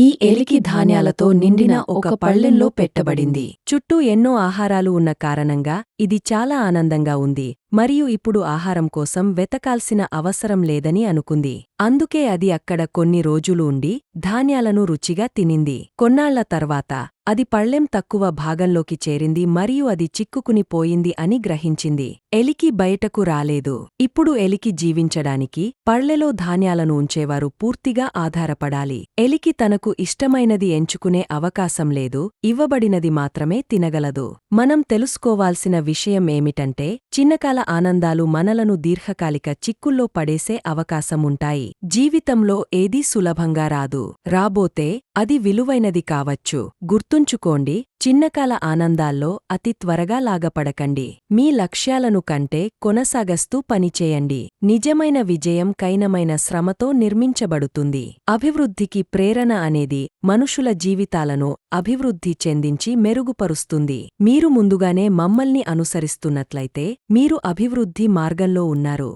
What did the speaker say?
ఈ ఎలికి ధాన్యాలతో నిండిన ఒక పళ్ళెంలో పెట్టబడింది. చుట్టూ ఎన్నో ఆహారాలు ఉన్న కారణంగా ఇది చాలా ఆనందంగా ఉంది మరియు ఇప్పుడు ఆహారం కోసం వెతకాల్సిన అవసరం లేదని అనుకుంది. అందుకే అది అక్కడ కొన్ని రోజులు ఉండి ధాన్యాలను రుచిగా తినింది. కొన్నాళ్ళ తర్వాత అది పళ్ళెం తక్కువ భాగంలోకి చేరింది మరియు అది చిక్కుకుని పోయింది అని గ్రహించింది. ఎలికి బయటకు రాలేదు. ఇప్పుడు ఎలికి జీవించడానికి పళ్ళెలో ధాన్యాలను ఉంచేవారు పూర్తిగా ఆధారపడాలి. ఎలికి తనకు ఇష్టమైనది ఎంచుకునే అవకాశం లేదు ఇవ్వబడినది మాత్రమే తినగలదు. మనం తెలుసుకోవాల్సిన విషయం ఏమిటంటే చిన్నకాల ఆనందాలు మనలను దీర్ఘకాలిక చిక్కుల్లో పడేసే అవకాశముంటాయి. జీవితంలో ఏదీ సులభంగా రాదు. రాబోతే అది విలువైనది కావచ్చు. గుర్తుంచుకోండి చిన్నకాల ఆనందాల్లో అతి త్వరగా లాగపడకండి. మీ లక్ష్యాలను కంటే కొనసాగస్తూ పనిచేయండి. నిజమైన విజయం కైనమైన శ్రమతో నిర్మించబడుతుంది. అభివృద్ధికి ప్రేరణ అనేది మనుషుల జీవితాలను అభివృద్ధి చెందించి మెరుగుపరుస్తుంది. మీరు ముందుగానే మమ్మల్ని అనుసరిస్తున్నట్లయితే మీరు అభివృద్ధి మార్గంలో ఉన్నారు.